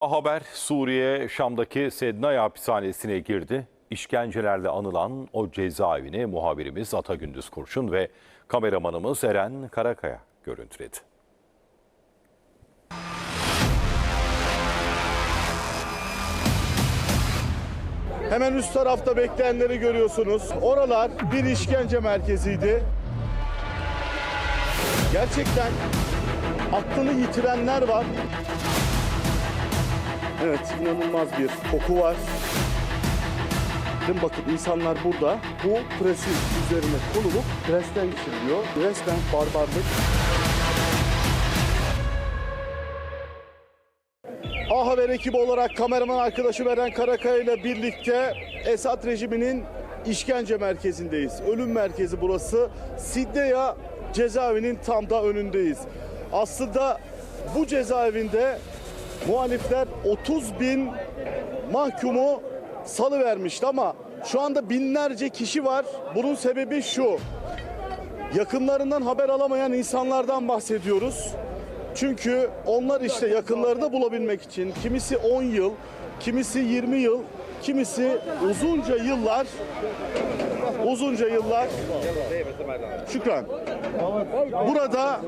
Haber Suriye Şam'daki Sednaya hapishanesine girdi. İşkencelerle anılan o cezaevini muhabirimiz Ata Gündüz Kurşun ve kameramanımız Eren Karakaya görüntüledi. Hemen üst tarafta bekleyenleri görüyorsunuz. Oralar bir işkence merkeziydi. Gerçekten aklını yitirenler var. Evet, inanılmaz bir koku var. Bakın bakın insanlar burada bu presin üzerine konulup presten geçiriliyor. Resmen barbarlık. A Haber ekibi olarak kameraman arkadaşı Eren Karakaya ile birlikte Esad rejiminin işkence merkezindeyiz. Ölüm merkezi burası. Sidneya cezaevinin tam da önündeyiz. Aslında bu cezaevinde muhalifler 30 bin mahkumu salı vermişti ama şu anda binlerce kişi var. Bunun sebebi şu. Yakınlarından haber alamayan insanlardan bahsediyoruz. Çünkü onlar işte yakınlarını bulabilmek için kimisi 10 yıl, kimisi 20 yıl, kimisi uzunca yıllar uzunca yıllar Şükran. Burada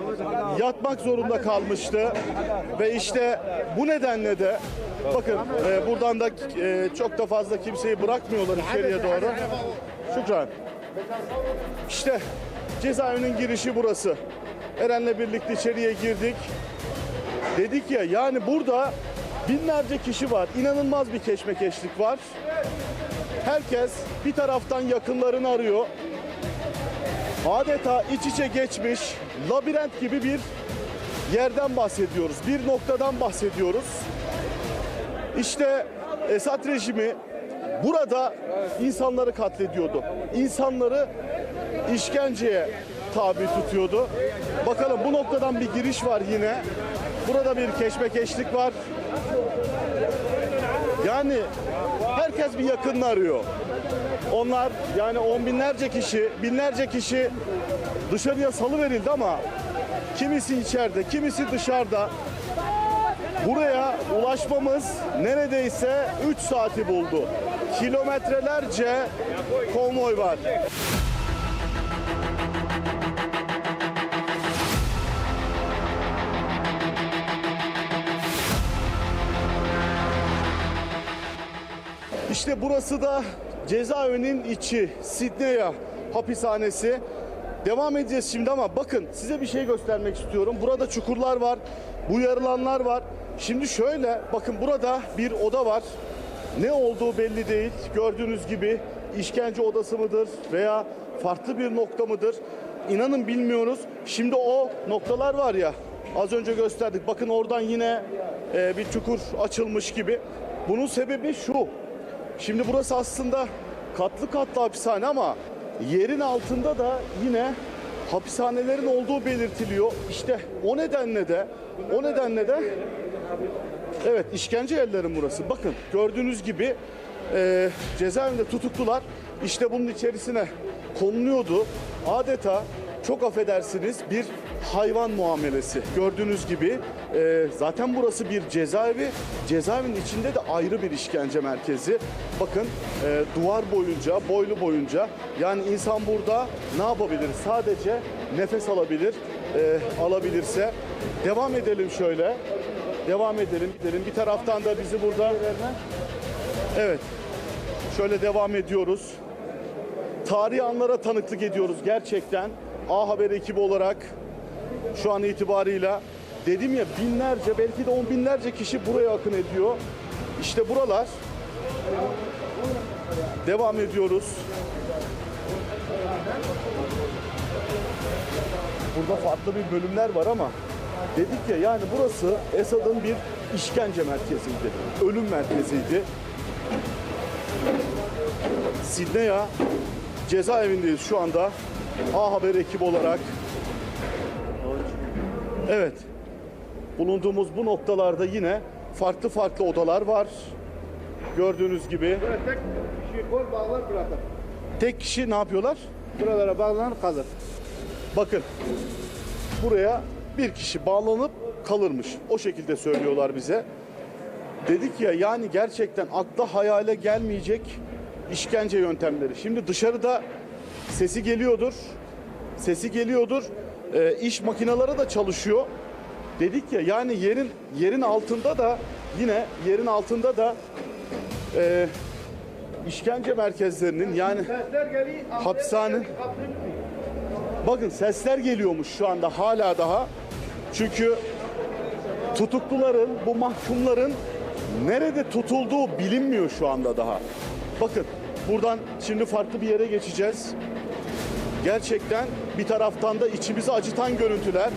yatmak zorunda kalmıştı ve işte bu nedenle de bakın e, buradan da e, çok da fazla kimseyi bırakmıyorlar içeriye doğru. Şükran. İşte cezaevinin girişi burası. Eren'le birlikte içeriye girdik. Dedik ya yani burada binlerce kişi var. İnanılmaz bir keşmekeşlik var. Herkes bir taraftan yakınlarını arıyor. Adeta iç içe geçmiş labirent gibi bir yerden bahsediyoruz. Bir noktadan bahsediyoruz. İşte Esad rejimi burada insanları katlediyordu. İnsanları işkenceye tabi tutuyordu. Bakalım bu noktadan bir giriş var yine. Burada bir keşmekeşlik var. Yani herkes bir yakınını arıyor. Onlar yani on binlerce kişi, binlerce kişi dışarıya salı verildi ama kimisi içeride, kimisi dışarıda. Buraya ulaşmamız neredeyse 3 saati buldu. Kilometrelerce konvoy var. İşte burası da cezaevinin içi Sidneya hapishanesi. Devam edeceğiz şimdi ama bakın size bir şey göstermek istiyorum. Burada çukurlar var, uyarılanlar var. Şimdi şöyle bakın burada bir oda var. Ne olduğu belli değil. Gördüğünüz gibi işkence odası mıdır veya farklı bir nokta mıdır? İnanın bilmiyoruz. Şimdi o noktalar var ya az önce gösterdik. Bakın oradan yine e, bir çukur açılmış gibi. Bunun sebebi şu. Şimdi burası aslında katlı katlı hapishane ama yerin altında da yine hapishanelerin olduğu belirtiliyor. İşte o nedenle de o nedenle de evet işkence yerlerin burası. Bakın gördüğünüz gibi e, cezaevinde tutuklular işte bunun içerisine konuluyordu. Adeta çok affedersiniz bir hayvan muamelesi. Gördüğünüz gibi e, zaten burası bir cezaevi. Cezaevinin içinde de ayrı bir işkence merkezi. Bakın e, duvar boyunca, boylu boyunca yani insan burada ne yapabilir? Sadece nefes alabilir. E, alabilirse. Devam edelim şöyle. Devam edelim. Gidelim. Bir taraftan da bizi burada Evet. Şöyle devam ediyoruz. Tarihi anlara tanıklık ediyoruz gerçekten. A Haber ekibi olarak şu an itibarıyla dedim ya binlerce belki de on binlerce kişi buraya akın ediyor. İşte buralar. Devam ediyoruz. Burada farklı bir bölümler var ama dedik ya yani burası Esad'ın bir işkence merkeziydi. Ölüm merkeziydi. Sidneya cezaevindeyiz şu anda. A Haber ekibi olarak. Evet. Bulunduğumuz bu noktalarda yine farklı farklı odalar var. Gördüğünüz gibi. Tek kişi kol bağlar bırakır. Tek kişi ne yapıyorlar? Buralara bağlanır kalır. Bakın. Buraya bir kişi bağlanıp kalırmış. O şekilde söylüyorlar bize. Dedik ya yani gerçekten akla hayale gelmeyecek işkence yöntemleri. Şimdi dışarıda sesi geliyordur. Sesi geliyordur. Ee, iş makineleri da çalışıyor. Dedik ya yani yerin yerin altında da yine yerin altında da e, işkence merkezlerinin yani. Hapishane. bakın sesler geliyormuş şu anda hala daha. Çünkü tutukluların, bu mahkumların nerede tutulduğu bilinmiyor şu anda daha. Bakın buradan şimdi farklı bir yere geçeceğiz. Gerçekten bir taraftan da içimizi acıtan görüntüler.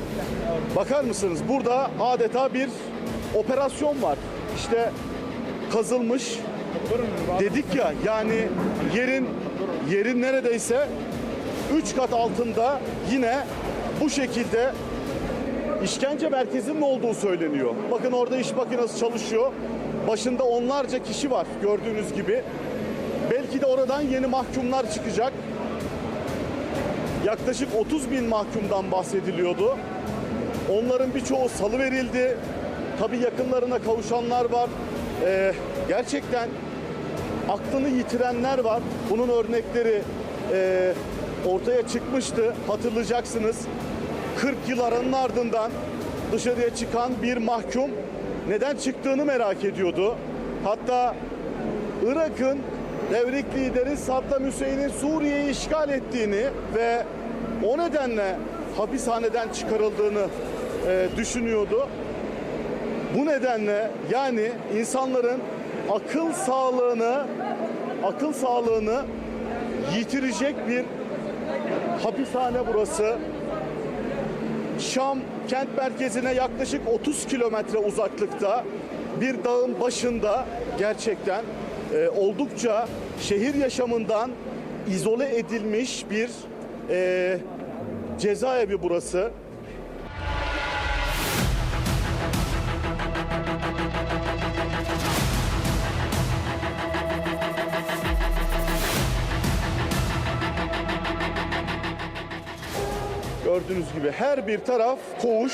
Bakar mısınız? Burada adeta bir operasyon var. İşte kazılmış. Dedik ya yani yerin yerin neredeyse 3 kat altında yine bu şekilde işkence merkezinin olduğu söyleniyor. Bakın orada iş makinesi çalışıyor. Başında onlarca kişi var gördüğünüz gibi. Belki de oradan yeni mahkumlar çıkacak. Yaklaşık 30 bin mahkumdan bahsediliyordu. Onların birçoğu salı verildi. Tabii yakınlarına kavuşanlar var. Ee, gerçekten aklını yitirenler var. Bunun örnekleri e, ortaya çıkmıştı. Hatırlayacaksınız. 40 yıl aranın ardından dışarıya çıkan bir mahkum neden çıktığını merak ediyordu. Hatta Irak'ın devrik lideri Saddam Hüseyin'in Suriye'yi işgal ettiğini ve o nedenle hapishaneden çıkarıldığını e, düşünüyordu. Bu nedenle yani insanların akıl sağlığını akıl sağlığını yitirecek bir hapishane burası. Şam kent merkezine yaklaşık 30 kilometre uzaklıkta bir dağın başında gerçekten e, oldukça şehir yaşamından izole edilmiş bir e, cezaevi burası. Gördüğünüz gibi her bir taraf koğuş.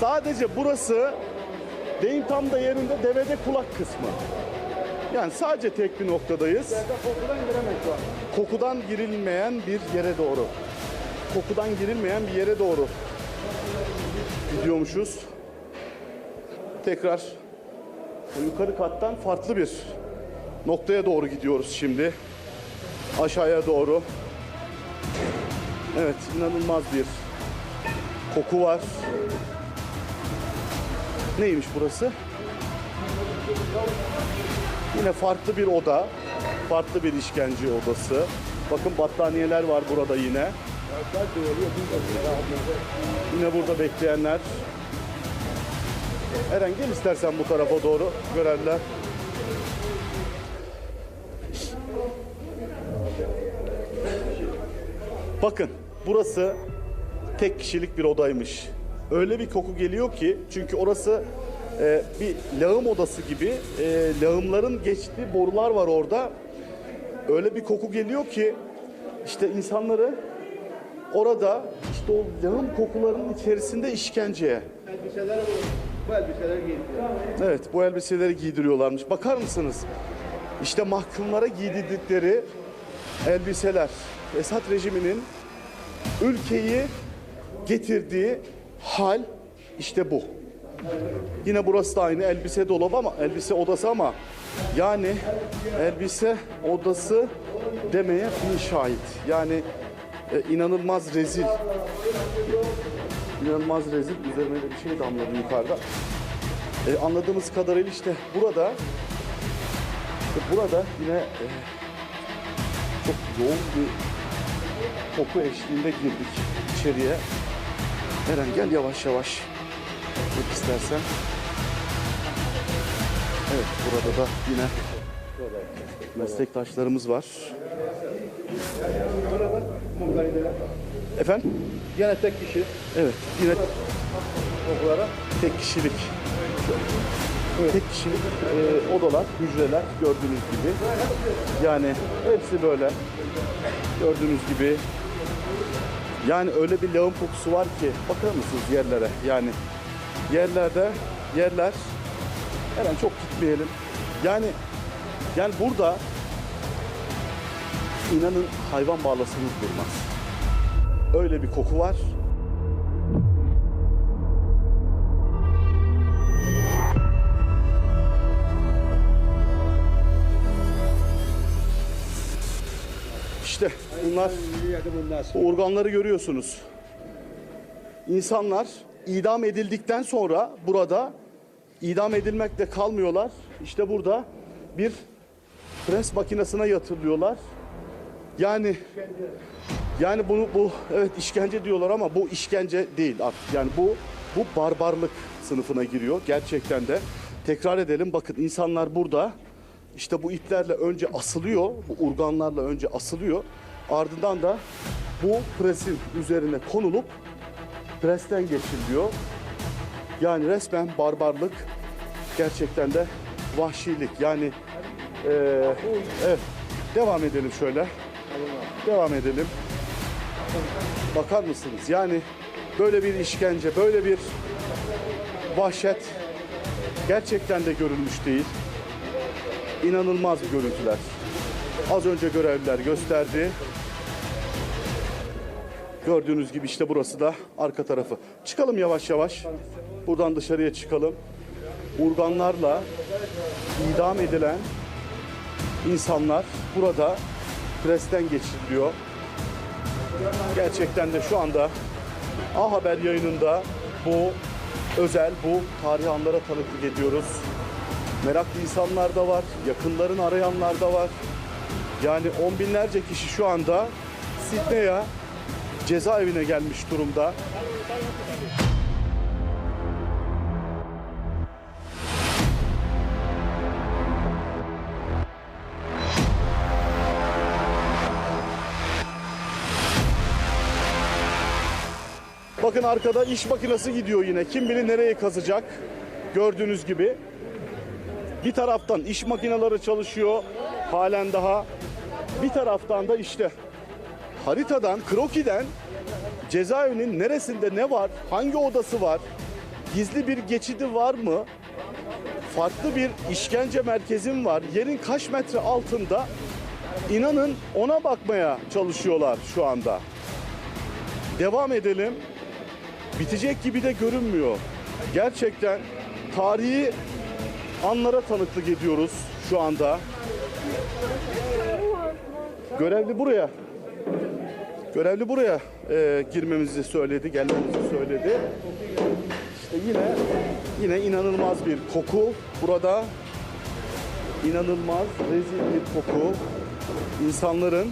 Sadece burası deyim tam da yerinde devede kulak kısmı. Yani sadece tek bir noktadayız. Kokudan giremek an. Kokudan girilmeyen bir yere doğru. Kokudan girilmeyen bir yere doğru gidiyormuşuz. Tekrar yukarı kattan farklı bir noktaya doğru gidiyoruz şimdi. Aşağıya doğru. Evet, inanılmaz bir koku var. Neymiş burası? Yine farklı bir oda, farklı bir işkence odası. Bakın battaniyeler var burada yine. Yine burada bekleyenler. Eren gel istersen bu tarafa doğru görevler. Bakın burası tek kişilik bir odaymış. Öyle bir koku geliyor ki çünkü orası e, bir lağım odası gibi e, lağımların geçtiği borular var orada. Öyle bir koku geliyor ki işte insanları orada işte o lağım kokularının içerisinde işkenceye. Elbiseler bu elbiseler giyiliyor. Evet bu elbiseleri giydiriyorlarmış. Bakar mısınız? İşte mahkumlara giydirdikleri elbiseler. Esad rejiminin ülkeyi getirdiği hal işte bu. Yine burası da aynı elbise dolabı ama elbise odası ama yani elbise odası demeye bin şahit. Yani e, inanılmaz rezil. İnanılmaz rezil. Üzerine de bir şey damladı yukarıda. E, anladığımız kadarıyla işte burada işte burada yine e, çok yoğun bir koku eşliğinde girdik içeriye. Eren gel yavaş yavaş. Bak istersen. Evet burada da yine meslektaşlarımız var. Efendim? Gene tek kişi Evet yine kokulara. tek kişilik tek kişilik e, odalar, hücreler gördüğünüz gibi. Yani hepsi böyle gördüğünüz gibi. Yani öyle bir lağım kokusu var ki bakar mısınız yerlere? Yani yerlerde yerler Eren çok gitmeyelim. Yani yani burada inanın hayvan bağlasanız durmaz. Öyle bir koku var. İşte bunlar bu organları görüyorsunuz. İnsanlar idam edildikten sonra burada idam edilmekle kalmıyorlar. İşte burada bir pres makinesine yatırılıyorlar. Yani yani bunu bu evet işkence diyorlar ama bu işkence değil artık. Yani bu bu barbarlık sınıfına giriyor gerçekten de. Tekrar edelim bakın insanlar burada işte bu iplerle önce asılıyor, bu urganlarla önce asılıyor. Ardından da bu presin üzerine konulup presten geçiriliyor. Yani resmen barbarlık, gerçekten de vahşilik. Yani eee, evet, devam edelim şöyle. Devam edelim. Bakar mısınız? Yani böyle bir işkence, böyle bir vahşet gerçekten de görülmüş değil. İnanılmaz görüntüler. Az önce görevliler gösterdi. Gördüğünüz gibi işte burası da arka tarafı. Çıkalım yavaş yavaş. Buradan dışarıya çıkalım. Urganlarla idam edilen insanlar burada presten geçiriliyor. Gerçekten de şu anda A Haber yayınında bu özel, bu tarihi anlara tanıklık ediyoruz. Meraklı insanlar da var, yakınlarını arayanlar da var. Yani on binlerce kişi şu anda Sidney'e cezaevine gelmiş durumda. Bakın arkada iş makinesi gidiyor yine. Kim bilir nereye kazacak. Gördüğünüz gibi. Bir taraftan iş makineleri çalışıyor. Halen daha. Bir taraftan da işte haritadan, krokiden cezaevinin neresinde ne var, hangi odası var, gizli bir geçidi var mı, farklı bir işkence merkezi mi var, yerin kaç metre altında inanın ona bakmaya çalışıyorlar şu anda. Devam edelim. Bitecek gibi de görünmüyor. Gerçekten tarihi anlara tanıklık ediyoruz şu anda. Görevli buraya. Görevli buraya e, girmemizi söyledi, gelmemizi söyledi. İşte yine yine inanılmaz bir koku burada. İnanılmaz rezil bir koku. İnsanların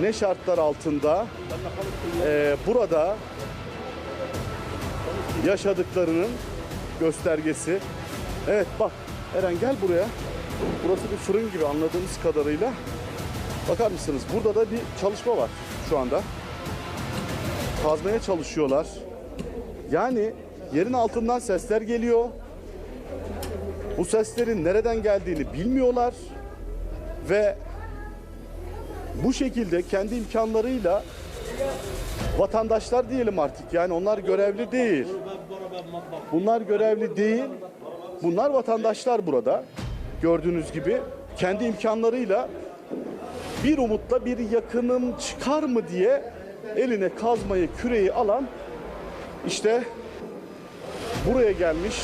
ne şartlar altında e, burada yaşadıklarının göstergesi. Evet bak Eren gel buraya. Burası bir fırın gibi anladığımız kadarıyla. Bakar mısınız? Burada da bir çalışma var şu anda. Kazmaya çalışıyorlar. Yani yerin altından sesler geliyor. Bu seslerin nereden geldiğini bilmiyorlar. Ve bu şekilde kendi imkanlarıyla vatandaşlar diyelim artık yani onlar görevli değil. Bunlar görevli değil. Bunlar vatandaşlar burada. Gördüğünüz gibi kendi imkanlarıyla bir umutla bir yakınım çıkar mı diye eline kazmayı, küreği alan işte buraya gelmiş